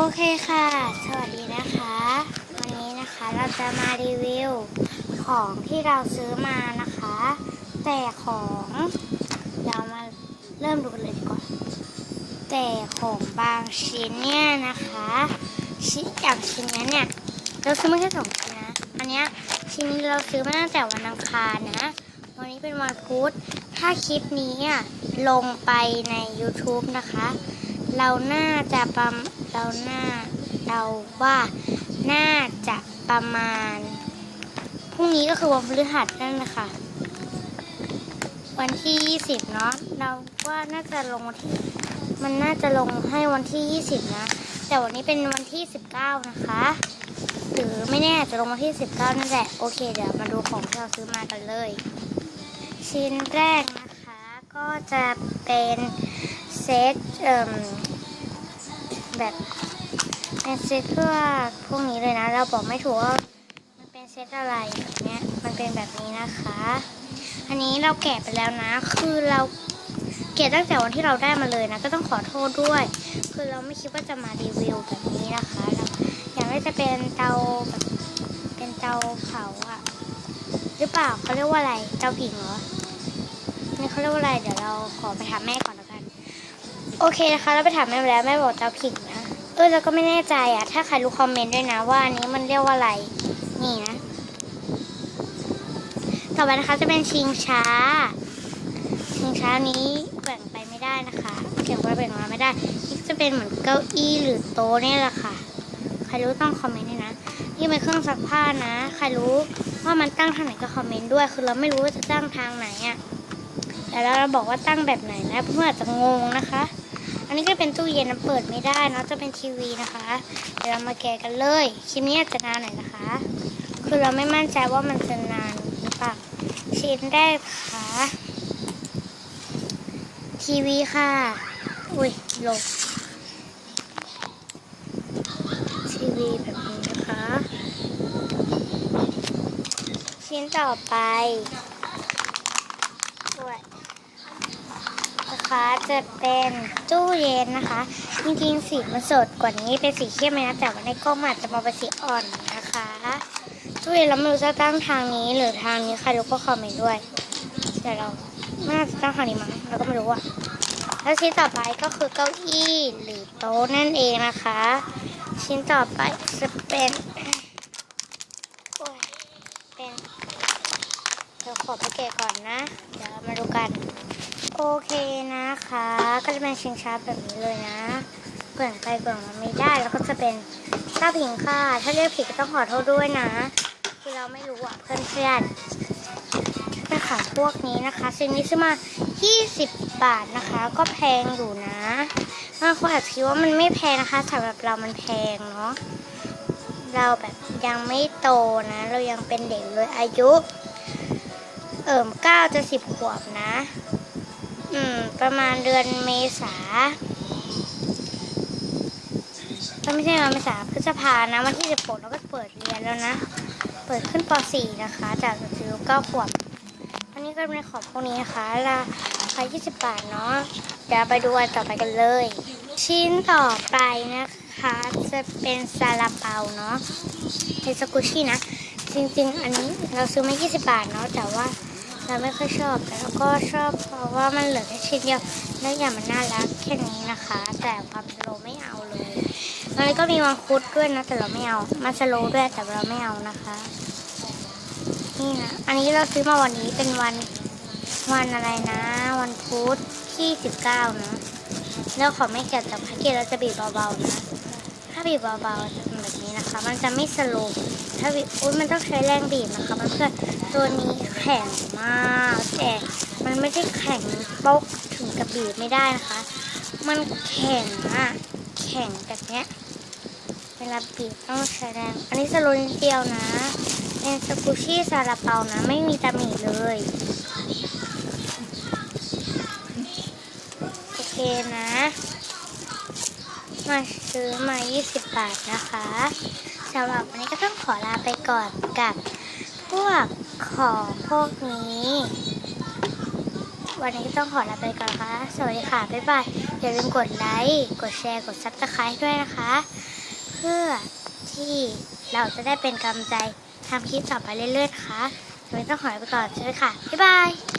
โอเคค่ะ สวัสดีนะคะ วันนี้นะคะเราจะมารีวิวของที่เราซื้อมานะคะ แต่ของเรามาเริ่มดูกันเลยดีกว่า แต่ของบางชิ้นเนี่ยนะคะ ชิ้นอย่างชิ้นนี้เนี่ย เราซื้อมาแค่สองชิ้นนะ อันเนี้ยชิ้นนี้เราซื้อมาตั้งแต่วันอังคารนะ วันนี้เป็นวันพุธ ถ้าคลิปนี้ลงไปใน YouTube นะคะ เราน่าจะประมเราน่าเราว่าน่าจะประมาณพรุ่งนี้ก็คือวันพฤหัสนั่นแหละค่ะวันที่ 20 เนาะเราว่าน่าจะลงวันที่ มันน่าจะลงให้วันที่ 20 นะ แต่วันนี้เป็นวันที่ 19 นะคะ หรือไม่แน่จจะลงวันที่ 19 นั่นแหละ โอเค เดี๋ยวมาดูของที่เราซื้อมากันเลย ชิ้นแรกนะคะ ก็จะเป็น เซตเอ่มแบบเป็นเซตเพื่อพวกนี้เลยนะ เราบอกไม่ถูกว่ามันเป็นเซตอะไรแบบเนี้ยมันเป็นแบบนี้นะคะ อันนี้เราแกะไปแล้วนะ คือเราแกะตั้งแต่วันที่เราได้มาเลยนะ ก็ต้องขอโทษด้วย คือเราไม่คิดว่าจะมารีวิวแบบนี้นะคะเราอย่ากให้จะเป็นเตาแบบเป็นเตาเผาอะหรือเปล่าเขาเรียกว่าอะไรเตาผิงเหรอนี่เขาเรียกว่าอะไร เดี๋ยวเราขอไปถามแม่ก่อน โอเคนะคะ เราไปถามแม่มาแล้วแม่บอกเตาผิงนะเออเราก็ไม่แน่ใจอะถ้าใครรู้คอมเมนต์ด้วยนะว่าอันนี้มันเรียกว่าอะไรนี่นะ ต่อไปนะคะจะเป็นชิงช้า ชิงช้านี้แบ่งไปไม่ได้นะคะเก็บไว้แบ่งมาไม่ได้นี่จะเป็นเหมือนเก้าอี้หรือโต๊ะเนี่ยแหละค่ะ ใครรู้ต้องคอมเมนต์ด้วยนะนี่เป็นเครื่องซักผ้านะ ใครรู้ว่ามันตั้งทางไหนก็คอมเมนต์ด้วย คือเราไม่รู้ว่าจะตั้งทางไหนอะแต่แล้วเราบอกว่าตั้งแบบไหนนะเพื่อนอาจจะงงนะคะ อันนี้ก็เป็นตู้เย็นนะเปิดไม่ได้เนอะจะเป็นทีวีนะคะ เดี๋ยวเรามาแกะกันเลยคลิปนี้อาจจะนานหน่อยนะคะ คือเราไม่มั่นใจว่ามันจะนานหรือเปล่าชิ้นแรกค่ะทีวีค่ะ อุ้ยหลบทีวีแบบนี้นะคะ ชิ้นต่อไปด้วย นะคะจะเป็นตู้เย็นนะคะ จริงๆสีมันสดกว่านี้เป็นสีเข้มเลยนะแต่ว่าในกล้องมันอาจจะมาเป็นสีอ่อนนะคะตู้เย็นเราไม่รู้จะตั้งทางนี้หรือทางนี้ใครรู้ก็คอมเมนต์ด้วยแต่เราไม่น่าจะตั้งทางนี้มั้งเราก็ไม่รู้อะแล้วชิ้นต่อไปก็คือเก้าอี้หรือโต๊ะนั่นเองนะคะ ชิ้นต่อไปจะเป็นเป็นเดี๋ยวขอไปแกะก่อนนะ เดี๋ยวมาดูกัน โอเคนะคะ ก็จะเป็นชิงช้าแบบนี้เลยนะเปลี่ยนไปเปลี่ยนมาไม่ได้ แล้วก็จะเป็นเต้าผิงค่ะ ถ้าเรียกผิดก็ต้องขอโทษด้วยนะ คือเราไม่รู้อะเพื่อนๆเป็นค่ะพวกนี้นะคะซึ่งนี้ซื้อมา 20 บาทนะคะ ก็แพงอยู่นะบางคนอาจจะคิดว่ามันไม่แพงนะคะสำหรับเรามันแพงเนาะเราแบบยังไม่โตนะ เรายังเป็นเด็กเลยอายุ เอิ่มเก้าจะสิบขวบนะ อืม ประมาณเดือนเมษาก็ไม่ใช่เดือนเมษาพฤษภานะวันที่สิบหกเราก็เปิดเรียนแล้วนะ เปิดขึ้นป .4 นะคะ จากอายุเก้าขวบอันนี้ก็เป็นของพวกนี้นะคะราคา20 บาทเนาะเดี๋ยวไปดูอันต่อไปกันเลย ชิ้นต่อไปนะคะ จะเป็นซาลาเปาเนาะเป็นสกุชี่นะ จริงๆ อันนี้เราซื้อมา 20 บาทเนาะแต่ว่า เราไม่ค่อยชอบแต่เราก็ชอบเพราะว่ามันเหลือแค่ชิ้นเดียวเนื่องจากมันน่ารักแค่นี้นะคะ แต่ความสโลไม่เอาเลยแล้วก็มีมังคุดด้วยนะแต่เราไม่เอามันสโลด้วยแต่เราไม่เอานะคะนี่นะอันนี้เราซื้อมาวันนี้เป็นวันวันอะไรนะ วันพุธที่19นะแล้วขอไม่แกะแต่แพ็กเกจเราจะบีบเบาๆนะ ถ้าบีบเบาๆจะเป็นแบบนี้นะคะ มันจะไม่สโลว์ ถ้าอุ้ยมันต้องใช้แรงบีบนะคะเพื่อนตัวนี้แข็งมากแต่มันไม่ได้แข็งป๊กถึงกับบีบไม่ได้นะคะ มันแข็งอะแข็งแบบเนี้ยเวลาบีบต้องใช้แรงอันนี้สโลนิดเดียวนะเป็นสกูชี่ซาลาเปานะ ไม่มีตำหนิเลยโอเคนะ มาซื้อมา 20 บาทนะคะ สำหรับวันนี้ก็ต้องขอลาไปก่อนกับพวกของพวกนี้ วันนี้ก็ต้องขอลาไปก่อนนะคะสวัสดีค่ะ บ๊ายบาย อย่าลืมกดไลค์ กดแชร์ กดซับสไครต์ด้วยนะคะ เพื่อที่เราจะได้เป็นกำลังใจทำคลิปต่อไปเรื่อยๆนะคะวันนี้ต้องขอลาไปก่อนสวัสดีค่ะ บ๊ายบาย